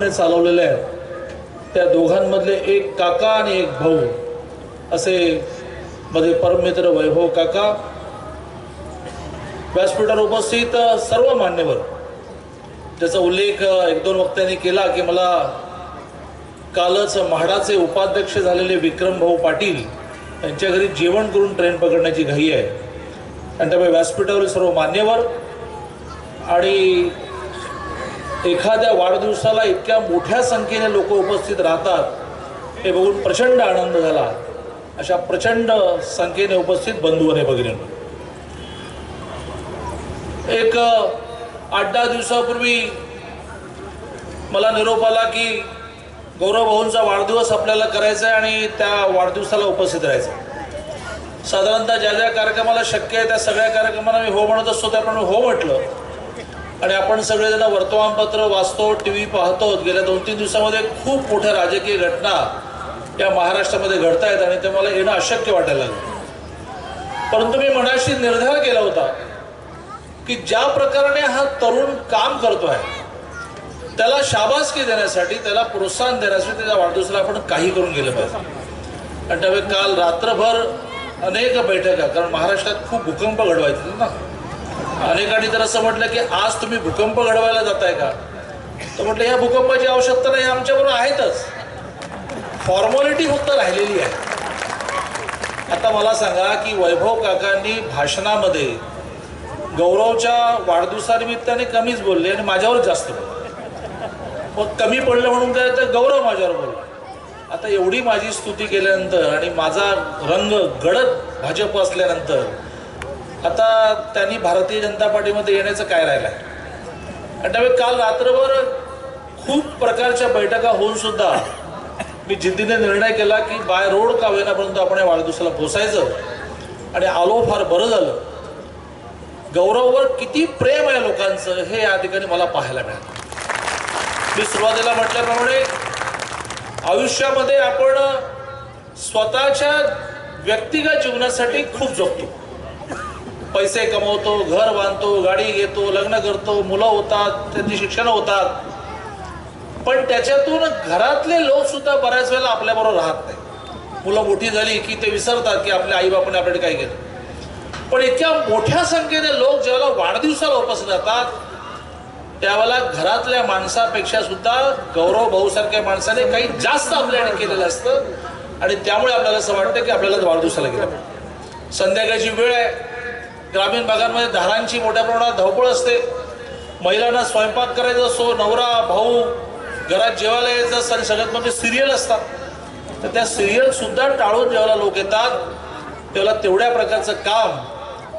चालवलेले आहेत. त्या दोघांमधले एक काका आणि एक भाऊ. असे मध्ये परममित्र वैभव काका. व्यासपीठावर उपस्थित सर्व मान्यवर. ज्याचा उल्लेख एक दोन वक्त्यांनी केला की मला कालच म्हाडाचे उपाध्यक्ष झालेले विक्रम भाऊ पाटील यांच्या घरी जेवण करून ट्रेन पकडण्याची घाई आहे. आणि त्यामुळे व्यासपीठावरील सर्व मान्यवर आणि एखाद्या वाढदिवसाला इतक्या मोठ्या संख्येने लोक उपस्थित राहतात हे बघून प्रचंड आनंद झाला. अशा प्रचंड संख्येने उपस्थित बंधू आणि एक आठ दहा दिवसापूर्वी मला निरोप आला की गौरव भाऊंचा वाढदिवस आपल्याला करायचा आहे आणि त्या वाढदिवसाला उपस्थित राहायचं साधारणतः ज्या ज्या कार्यक्रमाला शक्य आहे त्या सगळ्या कार्यक्रमाला मी हो म्हणत असतो त्याप्रमाणे हो म्हटलं. आणि आपण सगळेजण वर्तमानपत्र वाचतो टी व्ही पाहतो. गेल्या दोन तीन दिवसामध्ये खूप मोठ्या राजकीय घटना या महाराष्ट्रामध्ये घडत आहेत आणि ते मला येणं अशक्य वाटायला लागलं. परंतु मी मनाशी निर्धार केला होता की ज्या प्रकारे हा तरुण काम करतो आहे त्याला शाबासकी देण्यासाठी त्याला प्रोत्साहन देण्यासाठी त्याच्या वाढदिवसाला आपण काही करून गेलं पाहिजे. आणि त्यामुळे काल रात्रभर अनेक बैठका कारण महाराष्ट्रात खूप भूकंप घडवायचे ना. अनेकांनी तर असं म्हटलं की आज तुम्ही भूकंप घडवायला जाताय का? तर म्हटलं या भूकंपाची आवश्यकता नाही आमच्याबरोबर आहेतच. फॉर्मॅलिटी फक्त राहिलेली आहे. आता मला सांगा की वैभव काकांनी भाषणामध्ये गौरवच्या वाढदिवसानिमित्ताने कमीच बोलले आणि माझ्यावर जास्त बोलले. मग कमी पडलं म्हणून काय तर गौरव माझ्यावर बोलला. आता एवढी माझी स्तुती केल्यानंतर आणि माझा रंग गडद भाजप असल्यानंतर आता त्यांनी भारतीय जनता पार्टीमध्ये येण्याचं काय राहिलं आहे आणि त्यामुळे काल रात्रभर खूप प्रकारच्या बैठका होऊन सुद्धा मी जिद्दीने निर्णय केला की बाय रोड का होईना आपण या वाढदिवसाला पोसायचं आणि आलो फार बरं झालं. गौरववर किती प्रेम आहे लोकांचं हे या ठिकाणी मला पाहायला मिळालं. मी सुरुवातीला म्हटल्याप्रमाणे आयुष्यामध्ये आपण स्वतःच्या व्यक्तिगत जीवनासाठी खूप जगतो. पैसे कमवतो घर बांधतो गाडी घेतो लग्न करतो मुलं होतात त्यांची शिक्षणं होतात. पण त्याच्यातून घरातले लोक सुद्धा बऱ्याच वेळेला आपल्याबरोबर राहत नाही. मुलं मोठी झाली की ते विसरतात की आपल्या आईबापाने आपल्याकडे काय केलं. पण इतक्या मोठ्या संख्येने लोक ज्यावेळेला वाढदिवसाला उपस्थित राहतात त्यावेळेला घरातल्या माणसापेक्षा सुद्धा गौरव भाऊसारख्या माणसाने काही जास्त आपल्याकडे केलेलं असतं. आणि त्यामुळे आपल्याला असं वाटतं की आपल्याला वाढदिवसाला गेलं. पाहिजे. संध्याकाळची वेळ आहे. ग्रामीण भागांमध्ये धारांची मोठ्या प्रमाणात धावपळ असते. महिलांना स्वयंपाक करायचा असो नवरा भाऊ घरात जेवायला यायचं असतं आणि सगळ्यात म्हणजे सिरियल असतात. तर त्या सिरियलसुद्धा टाळून जेव्हा लोक येतात. तेव्हा तेवढ्या प्रकारचं काम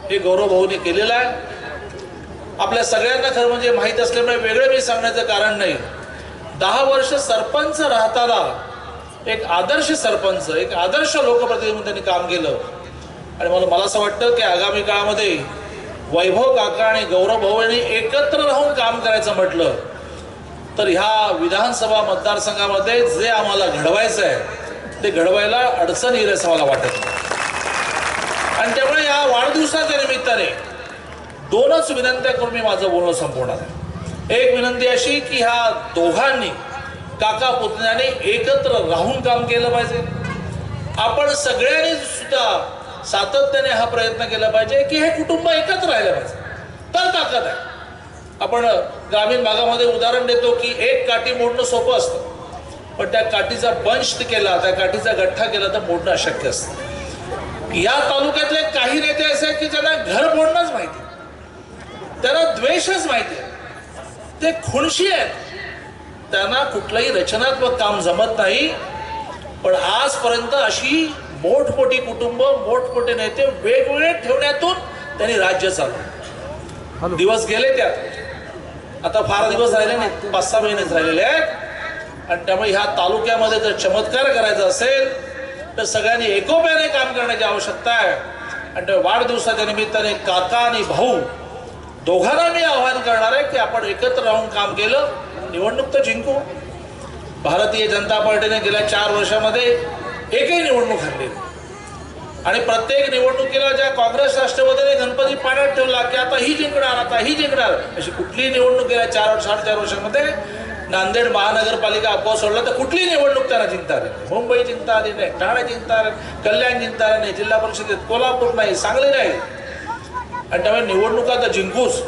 हे गौरव भाऊने केलेलं आहे. आपल्या सगळ्यांना खरं म्हणजे माहीत असल्यामुळे वेगळं मी सांगण्याचं कारण नाही. दहा वर्ष सरपंच राहताना एक आदर्श सरपंच एक आदर्श लोकप्रतिनिधी म्हणून त्यांनी काम केलं. आणि मला मला असं वाटतं की आगामी काळामध्ये वैभव काका आणि गौरव भाऊ यांनी एकत्र राहून काम करायचं म्हटलं तर ह्या विधानसभा मतदारसंघामध्ये जे आम्हाला घडवायचं आहे ते घडवायला अडचण येईल असं मला वाटत नाही. आणि त्यामुळे या वाढदिवसाच्या निमित्ताने दोनच विनंत्या करून मी माझं बोलणं संपवणार आहे एक विनंती अशी की ह्या दोघांनी काका पुतण्याने एकत्र राहून काम केलं पाहिजे आपण सगळ्यांनी सातत्याने हा प्रयत्न केला पाहिजे की हे कुटुंब एकत्र राहिलं पाहिजे. तर ताकद आहे. आपण ग्रामीण भागामध्ये उदाहरण देतो की एक काठी मोडणं सोपं असतं. पण त्या काठीचा बंश केला त्या काठीचा गठ्ठा केला तर मोडणं अशक्य असतं. या तालुक्यातले काही नेते असे आहेत की ज्यांना घर मोडणंच माहिती त्यांना द्वेषच माहिती आहे. ते खुणशी आहेत. त्यांना कुठलंही रचनात्मक काम जमत नाही. पण आजपर्यंत अशी मोठमोठी कुटुंब मोठमोठे नेते वेगवेगळे ठेवण्यातून त्यांनी राज्य चालवलं दिवस गेले त्यात. आता फार दिवस राहिले नाही पाच सहा महिनेच राहिलेले आहेत. आणि त्यामुळे ह्या तालुक्यामध्ये जर चमत्कार करायचा असेल तर सगळ्यांनी एकोप्याने काम करण्याची आवश्यकता आहे. आणि त्या वाढदिवसाच्या निमित्ताने काका आणि भाऊ दोघांना मी आवाहन करणार आहे की आपण एकत्र राहून काम केलं निवडणूक तर जिंकू. भारतीय जनता पार्टीने गेल्या चार वर्षामध्ये एकही निवडणूक हरली आणि प्रत्येक निवडणुकीला ज्या काँग्रेस राष्ट्रवादीने गणपती पाण्यात ठेवला की आता ही जिंकणार आता ही जिंकणार अशी कुठलीही निवडणूक गेल्या चार साडेचार वर्षामध्ये नांदेड महानगरपालिका अपवा सोडला तर कुठली निवडणूक त्यांना जिंकता आली नाही. मुंबई जिंकता आली नाही ठाणे जिंकता आले कल्याण जिंकता आले नाही जिल्हा परिषदेत कोल्हापूर नाही सांगली नाही. आणि त्यामुळे निवडणुका तर जिंकूच.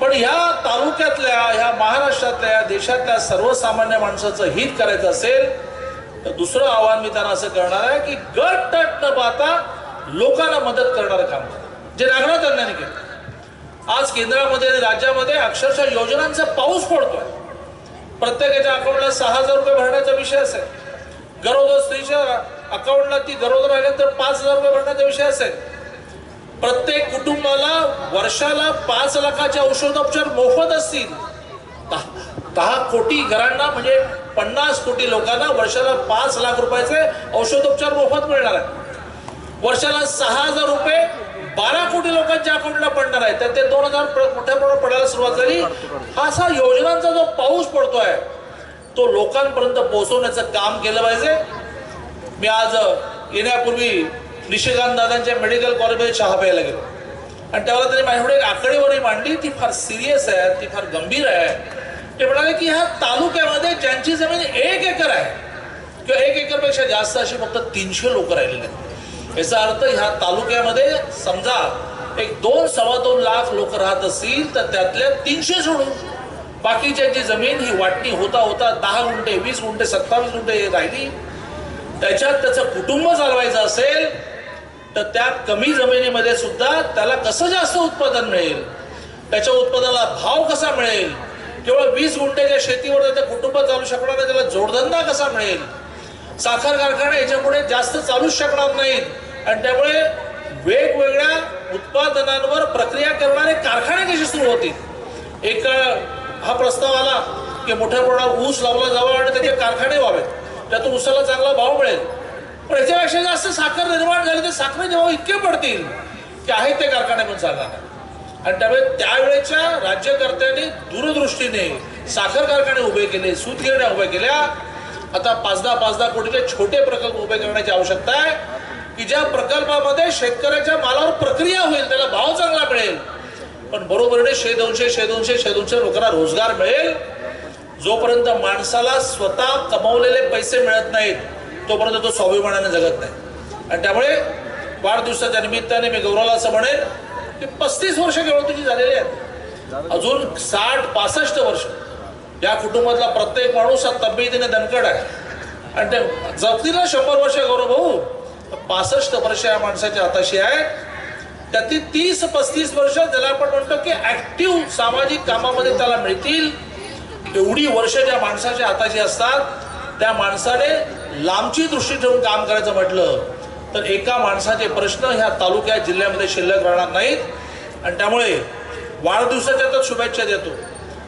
पण ह्या तालुक्यातल्या ह्या महाराष्ट्रातल्या देशातल्या सर्वसामान्य माणसाचं हित करायचं असेल तर दुसरं आव्हान मी त्यांना असं करणार आहे की गट तट न पाहता लोकांना मदत करणारं काम जे नागनाथ अण्णांनी केलं. आज केंद्रामध्ये आणि राज्यामध्ये अक्षरशः योजनांचा पाऊस पडतोय. प्रत्येकाच्या अकाउंटला सहा हजार रुपये भरण्याचा विषय असेल. गरोदर स्त्रीच्या अकाउंटला ती गरोदर राहिल्यानंतर पाच हजार रुपये भरण्याचा विषय असेल. प्रत्येक कुटुंबाला वर्षाला पाच लाखाचे औषधोपचार मोफत असतील. दहा कोटी घरांना म्हणजे पन्नास कोटी लोकांना वर्षाला पाच लाख रुपयाचे औषधोपचार मोफत मिळणार आहे. वर्षाला सहा हजार रुपये बारा कोटी लोकांच्या अकाउंटला पडणार आहे. तर ते दोन हजार मोठ्या प्रमाणात पडायला सुरुवात झाली. हा असा योजनांचा जो पाऊस पडतोय तो लोकांपर्यंत पोहोचवण्याचं काम केलं पाहिजे. मी आज येण्यापूर्वी निशिकांत दादांच्या मेडिकल कॉलेजमध्ये चहा प्यायला गेलो. आणि त्यावेळेला त्यांनी माझ्याकडे एक आकडेवारी मांडली ती फार सिरियस आहे ती फार गंभीर आहे. ते म्हणाले की ह्या तालुक्यामध्ये ज्यांची जमीन एक एकर आहे. किंवा एक एकरपेक्षा जास्त अशी फक्त तीनशे लोक राहिलेले आहेत. याचा अर्थ ह्या तालुक्यामध्ये समजा एक दोन सव्वा दोन लाख लोक राहत असतील तर त्यातल्या तीनशे सोडून बाकीच्यांची जमीन ही वाटणी होता होता दहा गुंठे वीस गुंठे सत्तावीस गुंठे राहिली. त्याच्यात त्याचं कुटुंब चालवायचं असेल तर त्या कमी जमिनीमध्ये सुद्धा त्याला कसं जास्त उत्पादन मिळेल? त्याच्या उत्पादनाला भाव कसा मिळेल? केवळ वीस गुंठ्याच्या शेतीवर त्याचं कुटुंब चालू शकणार नाही त्याला जोडधंदा कसा मिळेल? साखर कारखाने याच्यापुढे जास्त चालूच शकणार नाहीत. आणि त्यामुळे वेगवेगळ्या उत्पादनांवर प्रक्रिया करणारे कारखाने कसे सुरू होतील? एक हा प्रस्ताव आला की मोठ्या प्रमाणात ऊस लावला जावा आणि त्याचे कारखाने व्हावेत. त्यातून ऊसाला चांगला भाव मिळेल. पण याच्यापेक्षा जास्त साखर निर्माण झाली तर साखरेचे भाव इतके पडतील की आहेत ते कारखाने पण चालणार. नाही आणि त्यामुळे त्यावेळेच्या राज्यकर्त्यांनी दूरदृष्टीने साखर कारखाने उभे केले सूतगिरण्या उभ्या केल्या. आता पाच दहा पाच दहा कोटीचे छोटे प्रकल्प उभे करण्याची आवश्यकता आहे की ज्या प्रकल्पामध्ये शेतकऱ्याच्या मालावर प्रक्रिया होईल त्याला भाव चांगला मिळेल. पण बरोबरीने शे दोनशे शे दोनशे शे दोनशे लोकांना रोजगार मिळेल. जोपर्यंत माणसाला स्वतः कमवलेले पैसे मिळत नाहीत तोपर्यंत तो स्वाभिमानाने जगत नाही. आणि त्यामुळे वाढदिवसाच्या निमित्ताने मी गौरवला असं म्हणेन ते पस्तीस वर्ष केवळ तुझी झालेली आहेत. अजून साठ पासष्ट वर्ष. या कुटुंबातला प्रत्येक माणूस हा तब्येतीने दणकट आहे. आणि ते जगतील ना शंभर वर्ष गौरव भाऊ. पासष्ट वर्ष या माणसाच्या हाताशी आहे. त्यातील तीस पस्तीस वर्ष ज्याला आपण म्हणतो की ऍक्टिव्ह सामाजिक कामामध्ये त्याला मिळतील. एवढी वर्ष ज्या माणसाच्या हाताची असतात त्या माणसाने लांबची दृष्टी ठेवून काम करायचं म्हटलं. तर एका माणसाचे प्रश्न ह्या तालुक्या जिल्ह्यामध्ये शिल्लक राहणार नाहीत. आणि त्यामुळे वाढदिवसाच्या तर शुभेच्छा देतो.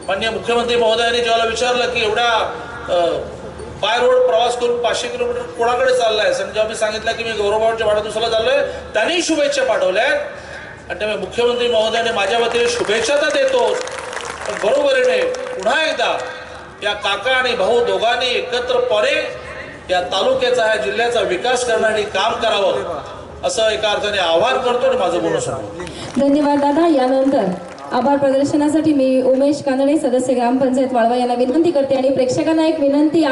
माननीय मुख्यमंत्री महोदयांनी जेव्हा विचारलं की एवढ्या पाय बाय रोड प्रवास करून पाचशे किलोमीटर कोणाकडे चाललाय? आणि जेव्हा मी सांगितलं की मी गौरवबाबांच्या वाढदिवसाला चाललो आहे त्यांनी शुभेच्छा पाठवल्या आणि त्यामुळे मुख्यमंत्री महोदयाने माझ्या वतीने शुभेच्छा तर देतो पण बरोबरीने पुन्हा एकदा या काका आणि भाऊ दोघांनी एकत्रपणे या तालुक्याचा या जिल्ह्याचा विकास करण्यासाठी काम करावं असं एका अर्थाने आव्हान करतो आणि माझं बोलणं सांगतो धन्यवाद दादा. यानंतर आभार प्रदर्शनासाठी मी उमेश कानडे सदस्य ग्रामपंचायत वाळवा यांना विनंती करते आणि प्रेक्षकांना एक विनंती